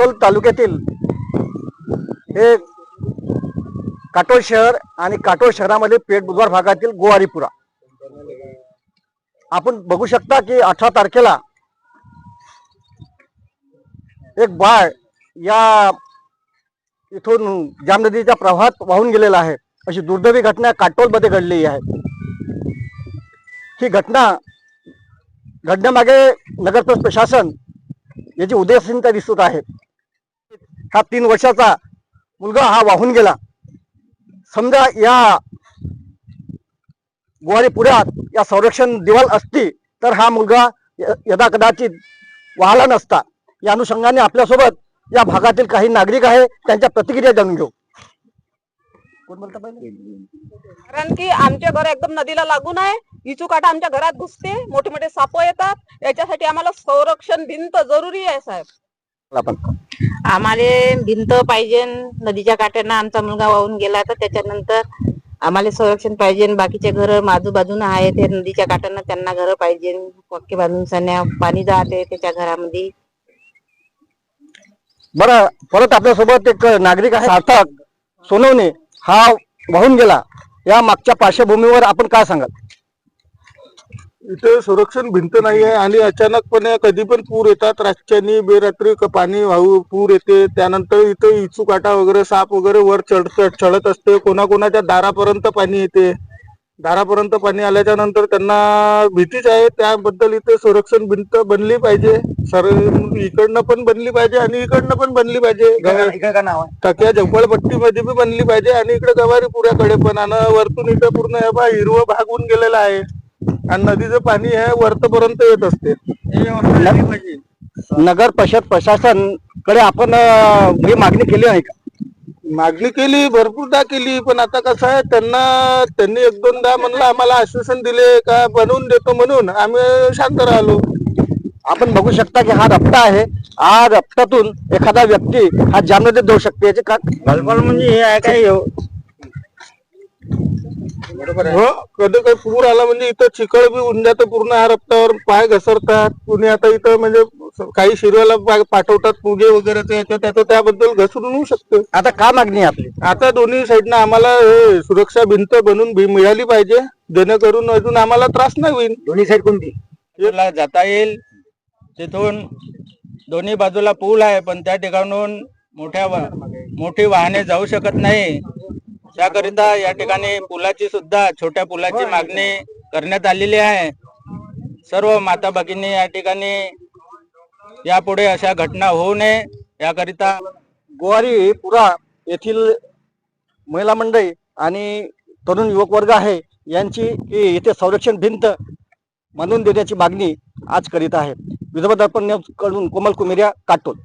काटोल तालुक्यातील हे काटोल शहर आणि काटोल शहरामध्ये पेठ बुधवार भागातील गोवारीपुरा. आपण बघू शकता की अठरा तारखेला एक बाळ या इथून जाम नदीच्या प्रवाहात वाहून गेलेला आहे. अशी दुर्दैवी घटना काटोलमध्ये घडलेली आहे. ही घटना घडण्यामागे नगरप्रस प्रशासन याची उदयसीनता दिसत आहे. हा तीन वर्षाचा मुलगा हा वाहून गेला. समजा या गुवारी पुण्यात या संरक्षण दिवाल असती तर हा मुलगा यदा कदाचित वाहला नसता. या अनुषंगाने आपल्यासोबत या भागातील काही नागरिक आहे त्यांच्या प्रतिक्रिया जाणून घेऊ. कारण की आमचे घर एकदम नदीला लागून आहे. इचू काटा आमच्या घरात घुसते मोठे मोठे साप येतात. याच्यासाठी आम्हाला संरक्षण भिंत जरुरी आहे साहेब. आपण आम्हाला भिंत पाहिजे नदीच्या काठानं आमचा मुलगा वाहून गेला तर त्याच्यानंतर आम्हाला संरक्षण पाहिजे बाकीचे घर आजूबाजून आहेत ते नदीच्या काठानं त्यांना घर पाहिजे पक्के बांधून सण्या पाणी जाते त्याच्या घरामध्ये. बरं परत आपल्यासोबत एक नागरिक आहे सार्थक सोनवणे. हा वाहून गेला. या मागच्या पार्श्वभूमीवर आपण काय सांगाल? इथे संरक्षण भिंत नाही आहे आणि अचानकपणे कधी पण पूर येतात. रातच्यानी बेरात्री पाणी वाहू पूर येते. त्यानंतर इथे इचू काटा वगैरे साप वगैरे वर चढ चढत असते. कोणाकोणाच्या दारापर्यंत पाणी येते. दारापर्यंत पाणी आल्याच्यानंतर त्यांना भीतीच आहे. त्याबद्दल इथे संरक्षण भिंत बनली पाहिजे. सर इकडनं पण बनली पाहिजे आणि इकडनं पण बनली पाहिजे. टाक्या झोपडपट्टीमध्ये बी बनली पाहिजे आणि इकडे गवारी पुऱ्याकडे पण. आणि वरतून इथे पूर्ण हे हिरवं भागून गेलेलं आहे. आणि नदीचं पाणी हे वरतपर्यंत येत असते. नगर परिषद प्रशासनकडे आपण अं, ही मागणी केली आहे का? मागणी केली भरपूरदा केली पण आता कसं आहे त्यांना त्यांनी एक दोनदा म्हणलं आम्हाला आश्वासन दिले का बनवून देतो म्हणून आम्ही शांत राहिलो. आपण बघू शकता की हा रस्ता आहे हा रस्त्यातून एखादा व्यक्ती हा जामनदीत जाऊ शकते याचे का म्हणजे हे आहे काय हो कधी काही पूर आला म्हणजे इथं चिखल बी होऊन जातं पूर्ण ह्या रस्त्यावर पाय घसरतात. कुणी आता इथं म्हणजे काही शिरवाला पा- पाठवतात पूजे वगैरे त्याचं त्याचं त्याबद्दल घसरून होऊ शकतं. आता का मागणी आहे आपली? आता दोन्ही साईडनं आम्हाला हे सुरक्षा भिंत बनवून भी- मिळाली पाहिजे. जेणेकरून अजून आम्हाला त्रास नाही होईल. दोन्ही साईड कोणती? ला जाता येईल. तिथून दोन्ही बाजूला पूल आहे पण त्या ठिकाणून मोठ्या वा- मोठी वाहने जाऊ शकत नाही. त्याकरिता या ठिकाणी पुलाची सुद्धा छोट्या पुलाची मागणी करण्यात आलेली आहे. सर्व माता भगिनी या ठिकाणी यापुढे अशा घटना होऊ नये. याकरिता गोवारी पुरा येथील महिला मंडळी आणि तरुण युवक वर्ग आहे यांची येथे संरक्षण भिंत बांधून देण्याची मागणी आज करीत आहे. विदर्भ दर्पण न्यूजकडून कोमल कुमेरिया काटोल.